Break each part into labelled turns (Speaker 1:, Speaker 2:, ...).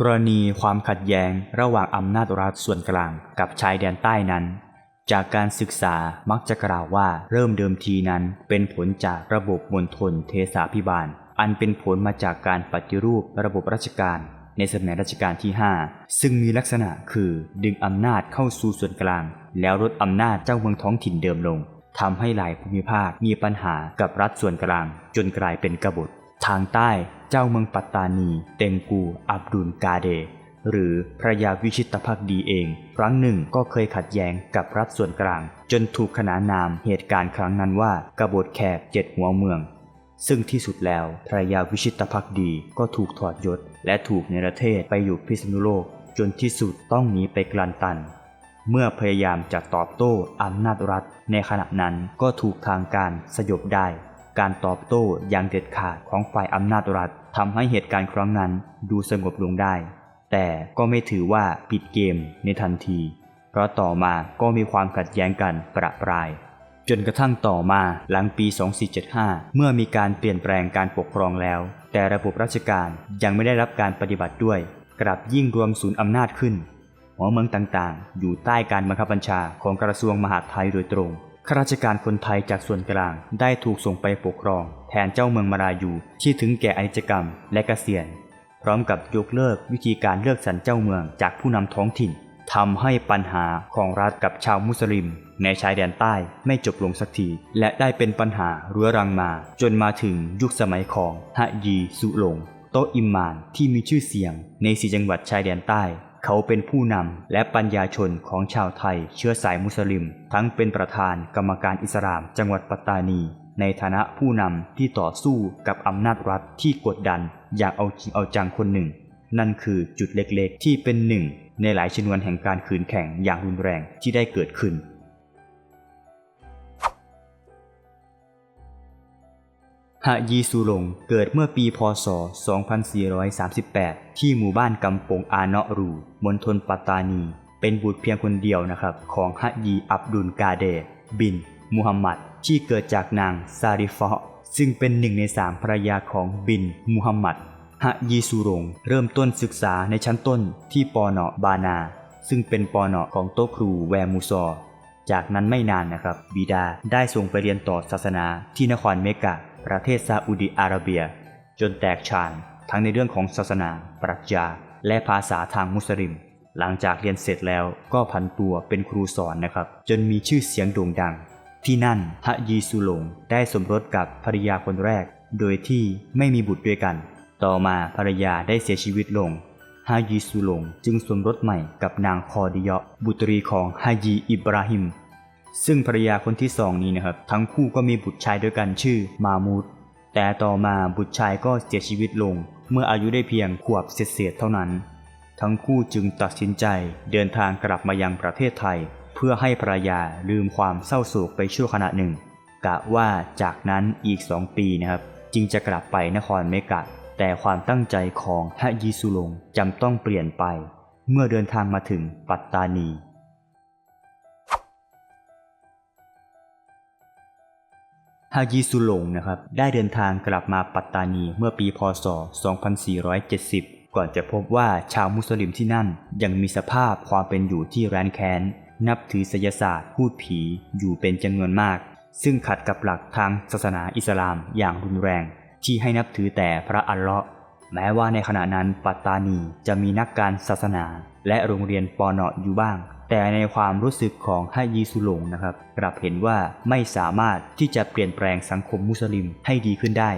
Speaker 1: กรณีความขัดแย้งระหว่างอำนาจรัฐส่วนกลางกับชายแดนใต้นั้น จากการศึกษามักจะกล่าวว่าเริ่มเดิมทีนั้นเป็นผลจากระบบมณฑลเทสาพิบาล อันเป็นผลมาจากการปฏิรูประบบราชการในสมัยรัชกาลที่ 5 ซึ่งมีลักษณะคือดึงอำนาจเข้าสู่ส่วนกลาง แล้วลดอำนาจเจ้าเมืองท้องถิ่นเดิมลงทำให้หลายภูมิภาคมีปัญหากับรัฐส่วนกลาง จนกลายเป็นกบฏ ทางใต้เจ้าเมืองปัตตานี เต็งกู อับดุลกาเด หรือพระยาวิชิตภักดีเอง ครั้งหนึ่งก็เคยขัดแย้งกับรัฐส่วนกลาง จนถูกขนานนามเหตุการณ์ครั้งนั้นว่ากบฏแขกเจ็ดหัวเมือง ซึ่งที่สุดแล้วพระยาวิชิตภักดีก็ถูกถอดยศ และถูกในประเทศไปอยู่พิษณุโลก จนที่สุดต้องหนีไปกลันตันเมื่อพยายามจะตอบโต้อำนาจรัฐ ในขณะนั้นก็ถูกทางการสยบได้ การตอบโต้อย่างเด็ดขาดของฝ่ายอำนาจรัฐทำให้เหตุการณ์ครั้งนั้นดูสงบลงได้ แต่ก็ไม่ถือว่าปิดเกมในทันที เพราะต่อมาก็มีความขัดแย้งกันประปราย จนกระทั่งต่อมาหลังปี 2475 เมื่อมีการเปลี่ยนแปลงการปกครองแล้ว แต่ระบบราชการยังไม่ได้รับการปฏิบัติด้วย กลับยิ่งรวมศูนย์อำนาจขึ้นหัวเมืองต่างๆ อยู่ใต้การบังคับบัญชาของกระทรวงมหาดไทยโดยตรง ข้าราชการคนไทยจากส่วนกลางได้ถูกส่งไปปกครอง แทนเจ้าเมืองมารายูที่ถึงแก่อนิจกรรมและเกษียณ พร้อมกับยกเลิกวิธีการเลือกสรรเจ้าเมืองจากผู้นำท้องถิ่นทำให้ปัญหาของรัฐกับชาวมุสลิม ในชายแดนใต้ไม่จบลงสักที และได้เป็นปัญหาเรื้อรังมา จนมาถึงยุคสมัยของฮะยีสุหลง โตอิมมานที่มีชื่อเสียงในสีจังหวัดชายแดนใต้ เขาเป็นผู้นำและปัญญาชนของชาวไทยเชื้อสายมุสลิม ทั้งเป็นประธานกรรมการอิสลาม จังหวัดปัตตานี ในฐานะผู้นำที่ต่อสู้กับอำนาจรัฐที่กดดัน อย่างเอาจริงเอาจังคนหนึ่ง นั่นคือจุดเล็กๆ ที่เป็นหนึ่งในหลายชนวนแห่งการขืนแข่งอย่างรุนแรงที่ได้เกิดขึ้น ฮะยีซูหลงเกิดเมื่อปีพศ 2438 ที่หมู่บ้านกำปงอาเนาะรูมณฑลปัตตานี เป็นบุตรเพียงคนเดียวนะครับ ของฮะยีอับดุลกาเด บินมุฮัมมัด ที่เกิดจากนางซาริฟะซึ่งเป็นหนึ่งในสามภรรยาของบินมุฮัมมัดฮะยีซูหลงเริ่มต้นศึกษาในชั้นต้นที่ปอเนาะบานา ซึ่งเป็นปอเนาะของโต๊ะครูแวมูซอ จากนั้นไม่นานนะครับ บิดาได้ส่งไปเรียนต่อศาสนาที่นครเมกะ ประเทศซาอุดิอาระเบีย จนแตกฉานทั้งในเรื่องของศาสนา ปรัชญา และภาษาทางมุสลิม หลังจากเรียนเสร็จแล้วก็ผันตัวเป็นครูสอนนะครับ จนมีชื่อเสียงโด่งดัง ที่นั่นฮะยีสุหลงได้สมรสกับภรรยาคนแรก โดยที่ไม่มีบุตรด้วยกัน ต่อมาภรรยาได้เสียชีวิตลงฮายีสุหลงจึงสมรสใหม่กับนางคอดิยะบุตรีของฮายีอิบราฮิม ซึ่งภรรยาคนที่สองนี้นะครับ ทั้งคู่ก็มีบุตรชายด้วยกันชื่อมามูดแต่ต่อมาบุตรชายก็เสียชีวิตลง เมื่ออายุได้เพียงขวบเศษเท่านั้น ทั้งคู่จึงตัดสินใจเดินทางกลับมายังประเทศไทย เพื่อให้ภรรยาลืมความเศร้าโศกไปชั่วขณะหนึ่ง กะว่าจากนั้นอีกสองปีนะครับ จึงจะกลับไปนครเมกะ แต่ความตั้งใจของฮะยีสุลงจำต้องเปลี่ยนไป เมื่อเดินทางมาถึงปัตตานี ฮายีสุหลงนะครับได้เดินทางกลับมาปัตตานีเมื่อปีพศ 2470 ก่อนจะพบว่าชาวมุสลิมที่นั่นยังมีสภาพความเป็นอยู่ที่แร้นแค้น นับถือไสยศาสตร์พูดผีอยู่เป็นจำนวนมาก ซึ่งขัดกับหลักทางศาสนาอิสลามอย่างรุนแรง ที่ให้นับถือแต่พระอัลเลาะห์แม้ว่าในขณะนั้นปัตตานีจะมีนักการศาสนา และโรงเรียนปอเนาะอยู่บ้าง แต่ในความรู้สึกของฮะยีสุหลงนะครับกลับเห็นว่าไม่สามารถที่จะเปลี่ยนแปลงสังคมมุสลิมให้ดีขึ้นได้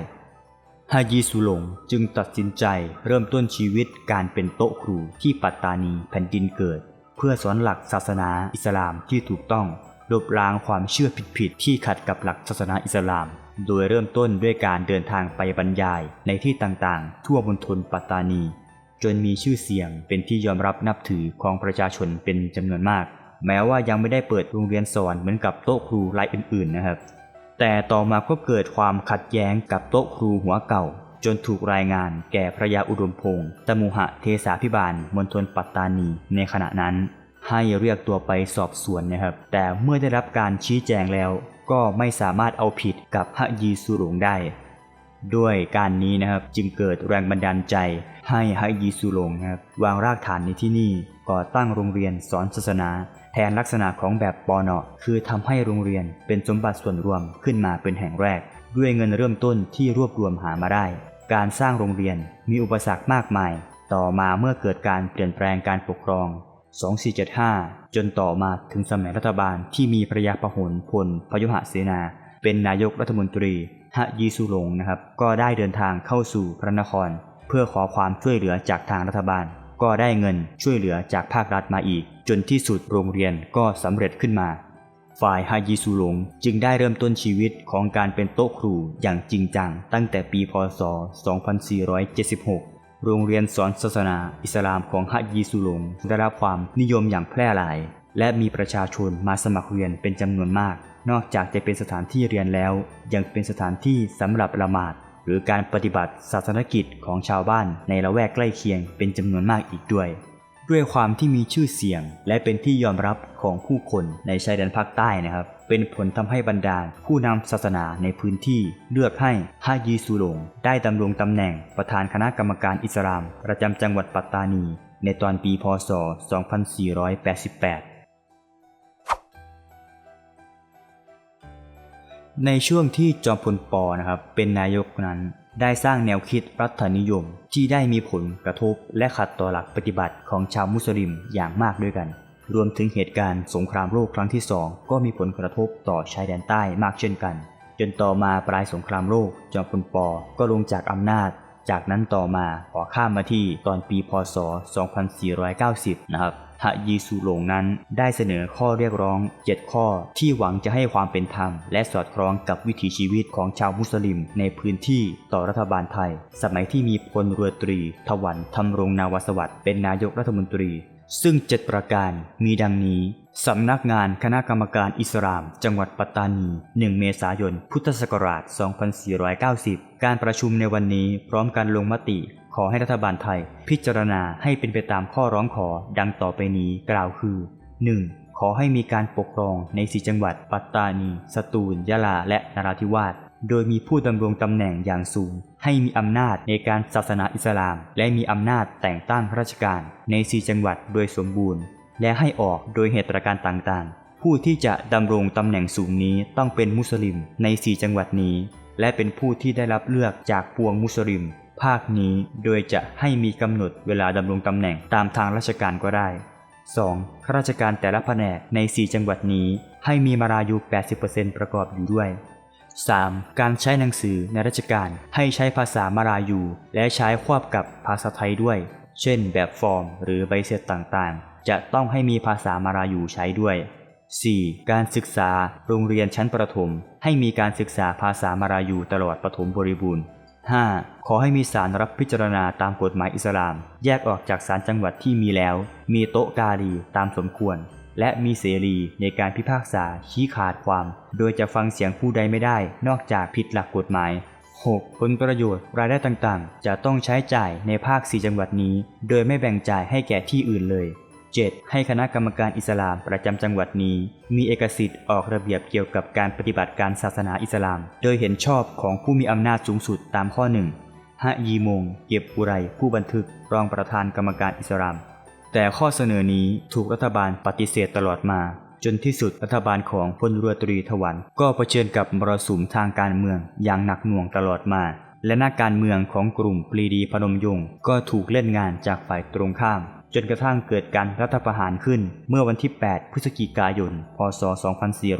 Speaker 1: ฮายีสุหลงจึงตัดสินใจเริ่มต้นชีวิตการเป็นโต๊ะครูที่ปัตตานีแผ่นดินเกิด เพื่อสอนหลักศาสนาอิสลามที่ถูกต้องลบล้างความเชื่อผิดๆที่ขัดกับหลักศาสนาอิสลาม โดยเริ่มต้นด้วยการเดินทางไปบรรยายในที่ต่างๆ ทั่วมณฑลปัตตานี จนมีชื่อเสียงเป็นที่ยอมรับนับถือของประชาชนเป็นจำนวนมาก แม้ว่ายังไม่ได้เปิดโรงเรียนสอนเหมือนกับโต๊ะครูรายอื่นๆนะครับ แต่ต่อมาก็เกิดความขัดแย้งกับโต๊ะครูหัวเก่า จนถูกรายงานแก่พระยาอุดมพงศ์ตมุหะเทสาพิบาลมณฑลปัตตานีในขณะนั้น ให้เรียกตัวไปสอบสวนนะครับ แต่เมื่อได้รับการชี้แจงแล้ว ก็ไม่สามารถเอาผิดกับฮะยีสุหลงได้ ด้วยการนี้นะครับจึงเกิดแรงบันดาลใจ ให้ฮยีซูลงครับวางรากฐานในที่นี่ก่อตั้งโรงเรียนสอนศาสนา แทนลักษณะของแบบปอเนาะคือทำให้โรงเรียนเป็นสมบัติส่วนรวมขึ้นมาเป็นแห่งแรก ด้วยเงินเริ่มต้นที่รวบรวมหามาได้ การสร้างโรงเรียนมีอุปสรรคมากมาย ต่อมาเมื่อเกิดการเปลี่ยนแปลงการปกครอง 2475 จนต่อมาถึงสมัยรัฐบาลที่มีพระยาพหลพลพยุหเสนา เป็นนายกรัฐมนตรี ฮะยีสุหลงนะครับ ก็ได้เดินทางเข้าสู่พระนคร เพื่อขอความช่วยเหลือจากทางรัฐบาล ก็ได้เงินช่วยเหลือจากภาครัฐมาอีก จนที่สุดโรงเรียนก็สำเร็จขึ้นมา ฝ่ายฮายีซูหลงจึงได้เริ่มต้นชีวิตของการเป็นโต๊ะครูอย่างจริงจัง ตั้งแต่ปีพศ 2476โรงเรียนสอนศาสนาอิสลามของฮะยีซูลงได้รับความนิยมอย่างแพร่หลาย และมีประชาชนมาสมัครเรียนเป็นจำนวนมาก นอกจากจะเป็นสถานที่เรียนแล้ว ยังเป็นสถานที่สำหรับละหมาด หรือการปฏิบัติศาสนกิจของชาวบ้านในละแวกใกล้เคียงเป็นจำนวนมากอีกด้วย ด้วยความที่มีชื่อเสียง และเป็นที่ยอมรับของผู้คนในชายแดนภาคใต้นะครับ เป็นผลทำให้บรรดาผู้นำศาสนาในพื้นที่เลือกให้ฮายีซูหลงได้ดำรงตำแหน่งประธานคณะกรรมการอิสลาม ประจำจังหวัดปัตตานี ในตอนปีพศ 2488 ในช่วงที่จอมพลปอนะครับเป็นนายกนั้นได้สร้างแนวคิดรัฐนิยม ที่ได้มีผลกระทบและขัดต่อหลักปฏิบัติของชาวมุสลิมอย่างมากด้วยกัน รวมถึงเหตุการณ์สงครามโลกครั้งที่สองก็มีผลกระทบต่อชายแดนใต้มากเช่นกัน จนต่อมาปลายสงครามโลกจอมพลปอก็ลงจากอำนาจ จากนั้นต่อมาขอข้ามมาที่ตอนปีพศ 2490 นะครับฮะยีซูหลงนั้นได้เสนอข้อเรียกร้อง 7 ข้อที่หวังจะให้ความเป็นธรรม และสอดคล้องกับวิถีชีวิตของชาวมุสลิมในพื้นที่ต่อรัฐบาลไทย สมัยที่มีพลเรือตรีทวันทำรงนาวสวัสดิ์เป็นนายกรัฐมนตรี ซึ่ง7ประการมีดังนี้ สำนักงานคณะกรรมการอิสลาม จังหวัดปัตตานี 1 เมษายน พุทธศักราช 2490 การประชุมในวันนี้พร้อมการลงมติ ขอให้รัฐบาลไทย พิจารณาให้เป็นไปตามข้อร้องขอดังต่อไปนี้กล่าวคือ 1. ขอให้มีการปกครองในสีจังหวัด ปัตตานี สตูล ยะลา และนราธิวาส โดยมีผู้ดำรงตำแหน่งอย่างสูง ให้มีอำนาจในการศาสนาอิสลาม และมีอำนาจแต่งตั้งราชการในสีจังหวัดโดยสมบูรณ์ และให้ออกโดยเหตุการณ์ต่างๆ ผู้ที่จะดำรงตำแหน่งสูงนี้ต้องเป็นมุสลิมในสีจังหวัดนี้ และเป็นผู้ที่ได้รับเลือกจากปวงมุสลิม ภาคนี้โดยจะให้มีกำหนดเวลาดำรงตำแหน่งตามทางราชการก็ได้ 2. ข้าราชการแต่ละแผนกใน 4 จังหวัดนี้ ให้มีมารายู80%ประกอบอยู่ด้วย 3. การใช้หนังสือในราชการให้ใช้ภาษามารายู และใช้ควบกับภาษาไทยด้วย เช่น แบบฟอร์ม หรือใบเสร็จต่างๆ จะต้องให้มีภาษามารายูใช้ด้วย 4. การศึกษาโรงเรียนชั้นประถม ให้มีการศึกษาภาษามารายูตลอดประถมบริบูรณ์ 5. ขอให้มีศาลรับพิจารณาตามกฎหมายอิสลาม แยกออกจากศาลจังหวัดที่มีแล้ว มีโต๊ะกาลีตามสมควร และมีเสรีในการพิพากษาชี้ขาดความ โดยจะฟังเสียงผู้ใดไม่ได้ นอกจากผิดหลักกฎหมาย 6. ผลประโยชน์รายได้ต่างๆ จะต้องใช้จ่ายในภาค 4 จังหวัดนี้ โดยไม่แบ่งจ่ายให้แก่ที่อื่นเลย 7. ให้คณะกรรมการอิสลามประจำจังหวัดนี้ มีเอกสิทธิ์ออกระเบียบเกี่ยวกับการปฏิบัติการศาสนาอิสลาม โดยเห็นชอบของผู้มีอำนาจสูงสุดตามข้อหนึ่งฮะยีมง เก็บอุไรผู้บันทึก รองประธานกรรมการอิสลาม แต่ข้อเสนอนี้ถูกรัฐบาลปฏิเสธตลอดมา จนที่สุดรัฐบาลของพลเรือตรีถวัน ก็เผชิญกับมรสุมทางการเมืองอย่างหนักหน่วงตลอดมา และนักการเมืองของกลุ่มปรีดีพนมยงค์ก็ถูกเล่นงานจากฝ่ายตรงข้าม จนกระทั่งเกิดการรัฐประหารขึ้น เมื่อวันที่ 8 พฤศจิกายน พศ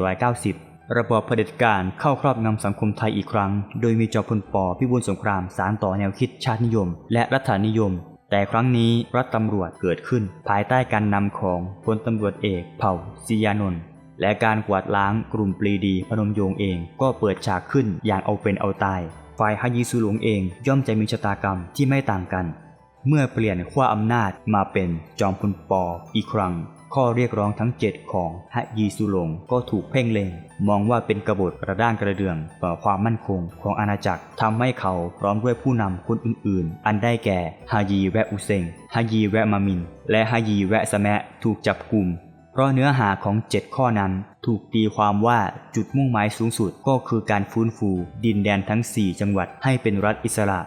Speaker 1: 2490ระบอบเผด็จการเข้าครอบงำสังคมไทยอีกครั้ง โดยมีจอพลปพิบูลสงครามสารต่อแนวคิดชาตินิยม และรัฐนิยม แต่ครั้งนี้รัฐตำรวจเกิดขึ้น ภายใต้การนำของพลตำรวจเอกเผ่าศิยานนท์และการกวาดล้างกลุ่มปรีดีพนมยงเองก็เปิดฉากขึ้นอย่างเอาเป็นเอาตาย ฝ่ายฮายีซูหลงเองย่อมจะมีชะตากรรมที่ไม่ต่างกัน เมื่อเปลี่ยนขั้วอำนาจมาเป็นจอมพลปออีกครั้ง ข้อเรียกร้องทั้ง 7 ของฮะยีสุหลงก็ถูกเพ่งเล็ง มองว่าเป็นกบฏกระด้างกระเดื่องต่อความมั่นคงของอาณาจักรทำให้เขาพร้อมด้วยผู้นำคนอื่นๆ อันได้แก่ฮายีแวะอุเซงฮายีแวะมามิน และฮายีแวะสะแมะถูกจับกลุ่ม เพราะเนื้อหาของ 7 ข้อนั้นถูกตีความว่าจุดมุ่งหมายสูงสุดก็คือการฟื้นฟู ดินแดนทั้ง 4 จังหวัดให้เป็นรัฐอิสระ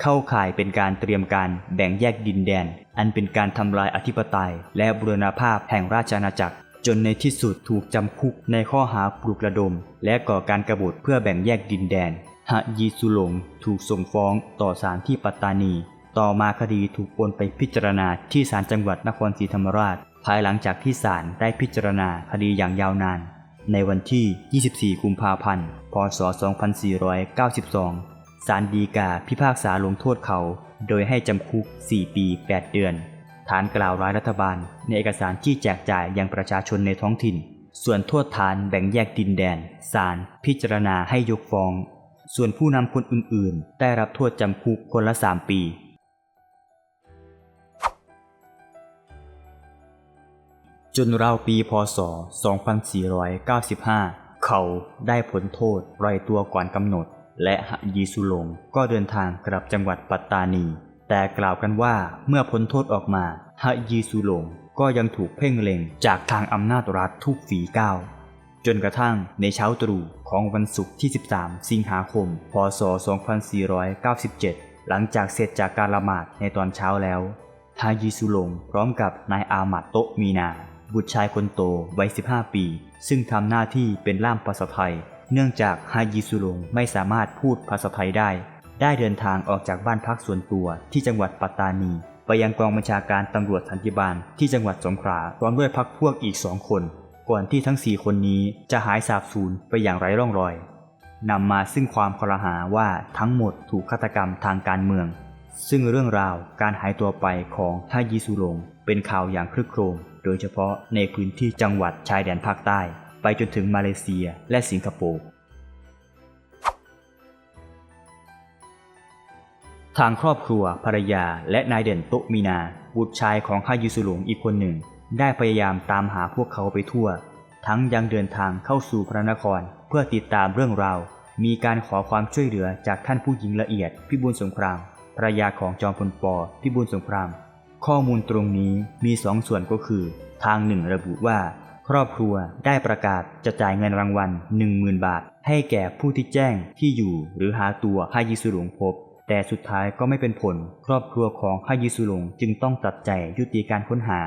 Speaker 1: เข้าข่ายเป็นการเตรียมการแบ่งแยกดินแดน อันเป็นการทำลายอธิปไตย และบูรณภาพแห่งราชอาณาจักร จนในที่สุดถูกจำคุกในข้อหาปลุกระดม และก่อการกบฏเพื่อแบ่งแยกดินแดนฮะยีสุหลงถูกส่งฟ้องต่อศาลที่ปัตตานี ต่อมาคดีถูกโอนไปพิจารณาที่ศาลจังหวัดนครศรีธรรมราช ภายหลังจากที่ศาลได้พิจารณาคดีอย่างยาวนาน ในวันที่ 24 กุมภาพันธ์ พศ 2492 ศาลฎีกาพิพากษาลงโทษเขา โดยให้จำคุก 4 ปี 8 เดือน ฐานกล่าวร้ายรัฐบาล ในเอกสารที่แจกจ่ายยังประชาชนในท้องถิ่น ส่วนโทษฐานแบ่งแยกดินแดนศาลพิจารณาให้ยกฟ้อง ส่วนผู้นำคนอื่นๆ ได้รับโทษจำคุกคนละ 3 ปีจนราวปีพศ 2495 เขาได้ผลโทษปล่อยตัวก่อนกำหนด และหะยีสุลงก็เดินทางกลับจังหวัดปัตตานี แต่กล่าวกันว่าเมื่อพ้นโทษออกมาหะยีสุลงก็ยังถูกเพ่งเล็งจากทางอำนาจรัฐทุกฝีก้าวจนกระทั่งในเช้าตรู่ของวันศุกร์ที่ 13 สิงหาคม พศ 2497 หลังจากเสร็จจากการละหมาดในตอนเช้าแล้วฮายีสุลงพร้อมกับนายอามัดโตมีนา บุตรชายคนโตวัย 15 ปี ซึ่งทำหน้าที่เป็นล่ามภาษาไทย เนื่องจากฮายีสุลงไม่สามารถพูดภาษาไทยได้ ได้เดินทางออกจากบ้านพักส่วนตัวที่จังหวัดปัตตานี ไปยังกองบัญชาการตำรวจสันติบาลที่จังหวัดสงขลาพร้อมด้วยพักพวกอีกสองคน ก่อนที่ทั้งสี่คนนี้จะหายสาบสูญไปอย่างไร้ร่องรอยนำมาซึ่งความคลหาว่าทั้งหมดถูกฆาตกรรมทางการเมือง ซึ่งเรื่องราวการหายตัวไปของทายิสุลงเป็นข่าวอย่างคลึกโครม โดยเฉพาะในพื้นที่จังหวัดชายแดนภาคใต้ ไปจนถึงมาเลเซียและสิงคโปร์ ทางครอบครัวภรรยาและนายเด่นโตมีนา บุตรชายของฮายุสุหลงอีกคนหนึ่ง ได้พยายามตามหาพวกเขาไปทั่ว ทั้งยังเดินทางเข้าสู่พระนครเพื่อติดตามเรื่องราว มีการขอความช่วยเหลือจากท่านผู้หญิงละเอียดพิบูลสงครามภรรยาของจอมพลปอพิบูลสงคราม ข้อมูลตรงนี้มีสองส่วนก็คือ ทางหนึ่งระบุว่า ครอบครัวได้ประกาศจะจ่ายเงินรางวัล 10,000 บาท ให้แก่ผู้ที่แจ้งที่อยู่หรือหาตัวฮายิสุหลงพบ แต่สุดท้ายก็ไม่เป็นผล ครอบครัวของฮายิสุหลงจึงต้องตัดใจยุติการค้นหา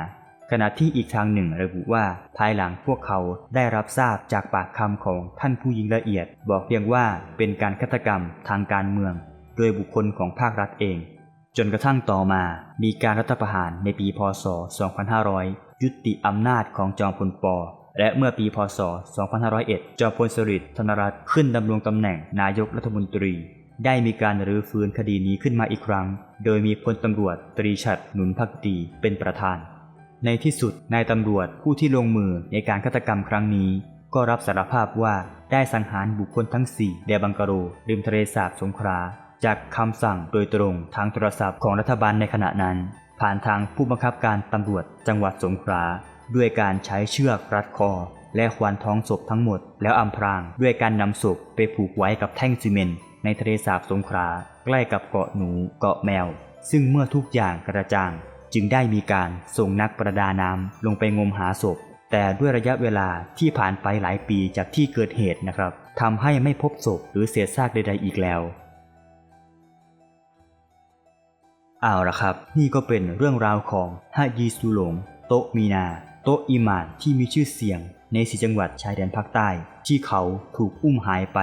Speaker 1: ขณะที่อีกทางหนึ่งระบุว่า ภายหลังพวกเขาได้รับทราบจากปากคำของท่านผู้หญิงละเอียด บอกเพียงว่าเป็นการฆาตกรรมทางการเมือง โดยบุคคลของภาครัฐเอง จนกระทั่งต่อมามีการรัฐประหารในปีพศ 2500 ยุติอำนาจของจอมพลปและเมื่อปีพศ 2501 จอมพลสฤษดิ์ธนรัตน์ขึ้นดำรงตำแหน่งนายกรัฐมนตรี ได้มีการรื้อฟื้นคดีนี้ขึ้นมาอีกครั้ง โดยมีพลตำรวจตรีชัดหนุนพักดีเป็นประธาน ในที่สุดนายตำรวจผู้ที่ลงมือในการฆาตกรรมครั้งนี้ ก็รับสารภาพว่าได้สังหารบุคคลทั้งสี่แดบังกะโรริมทะเลสาบสงขลา จากคำสั่งโดยตรงทางโทรศัพท์ของรัฐบาลในขณะนั้น ผ่านทางผู้บังคับการตำรวจจังหวัดสงขลาด้วยการใช้เชือกรัดคอ และควานท้องศพทั้งหมด แล้วอำพรางด้วยการนำศพไปผูกไว้กับแท่งซีเมนต์ในทะเลสาบสงขลาใกล้กับเกาะหนูเกาะแมว ซึ่งเมื่อทุกอย่างกระจ่าง จึงได้มีการส่งนักประดาน้ำลงไปงมหาศพ แต่ด้วยระยะเวลาที่ผ่านไปหลายปีจากที่เกิดเหตุนะครับทำให้ไม่พบศพหรือเศษซากใดๆอีกแล้ว เอาละครับ นี่ก็เป็นเรื่องราวของฮะยีซูหลง โตมีนา โตอิมานที่มีชื่อเสียง ในสีจังหวัดชายแดนภาคใต้ ที่เขาถูกอุ้มหายไป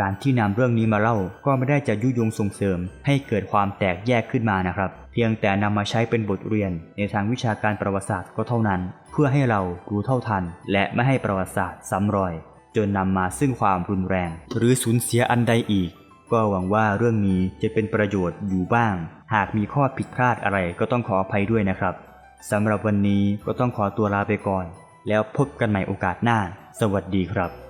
Speaker 1: การที่นำเรื่องนี้มาเล่าก็ไม่ได้จะยุยงส่งเสริม ให้เกิดความแตกแยกขึ้นมานะครับ เพียงแต่นำมาใช้เป็นบทเรียน ในทางวิชาการประวัติศาสตร์ก็เท่านั้น เพื่อให้เรารู้เท่าทัน และไม่ให้ประวัติศาสตร์ซ้ำรอย จนนำมาซึ่งความรุนแรง หรือสูญเสียอันใดอีก ก็หวังว่าเรื่องนี้จะเป็นประโยชน์อยู่บ้าง หากมีข้อผิดพลาดอะไรก็ต้องขออภัยด้วยนะครับสำหรับวันนี้ก็ต้องขอตัวลาไปก่อน แล้วพบกันใหม่โอกาสหน้า สวัสดีครับ